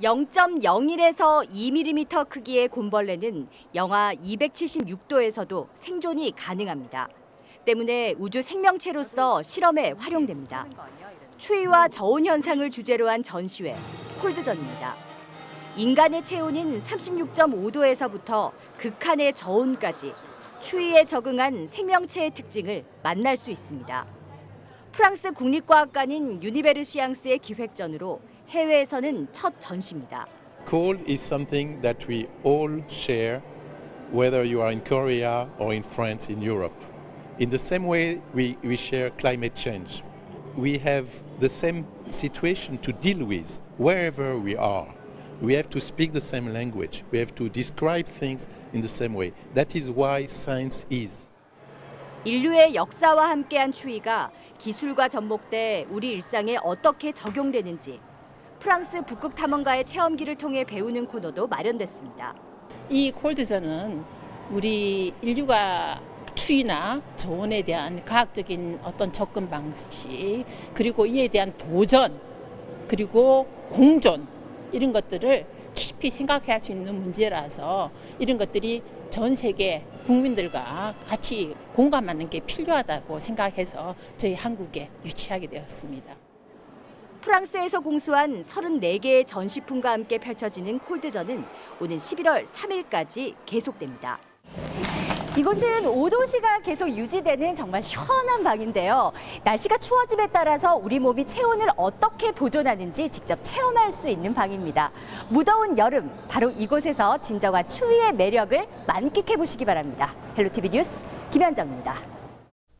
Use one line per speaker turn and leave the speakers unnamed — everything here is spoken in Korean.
0.01에서 2mm 크기의 곰벌레는 영하 276도에서도 생존이 가능합니다. 때문에 우주 생명체로서 실험에 활용됩니다. 추위와 저온 현상을 주제로 한 전시회 콜드전입니다. 인간의 체온인 36.5도에서부터 극한의 저온까지 추위에 적응한 생명체의 특징을 만날 수 있습니다. 프랑스 국립과학관인 유니베르시앙스의 기획전으로 해외에서는 첫 전시입니다.
Cold is something that we all share, whether you are in Korea or in France, in Europe. In the same way, we, we share climate change. We have the same situation to deal with wherever we are. We have to speak the same language. We have to describe things in the same way. That is why science is.
인류의 역사와 함께한 추위가 기술과 접목돼 우리 일상에 어떻게 적용되는지 프랑스 북극 탐험가의 체험기를 통해 배우는 코너도 마련됐습니다.
이 콜드전은 우리 인류가 추위나 저온에 대한 과학적인 어떤 접근 방식 그리고 이에 대한 도전 그리고 공존 이런 것들을 깊이 생각할 수 있는 문제라서 이런 것들이 전 세계 국민들과 같이 공감하는 게 필요하다고 생각해서 저희 한국에 유치하게 되었습니다.
프랑스에서 공수한 34개의 전시품과 함께 펼쳐지는 콜드전은 오는 11월 3일까지 계속됩니다.
이곳은 오도시가 계속 유지되는 정말 시원한 방인데요. 날씨가 추워짐에 따라서 우리 몸이 체온을 어떻게 보존하는지 직접 체험할 수 있는 방입니다. 무더운 여름, 바로 이곳에서 진정한 추위의 매력을 만끽해 보시기 바랍니다. 헬로티비 뉴스 김현정입니다.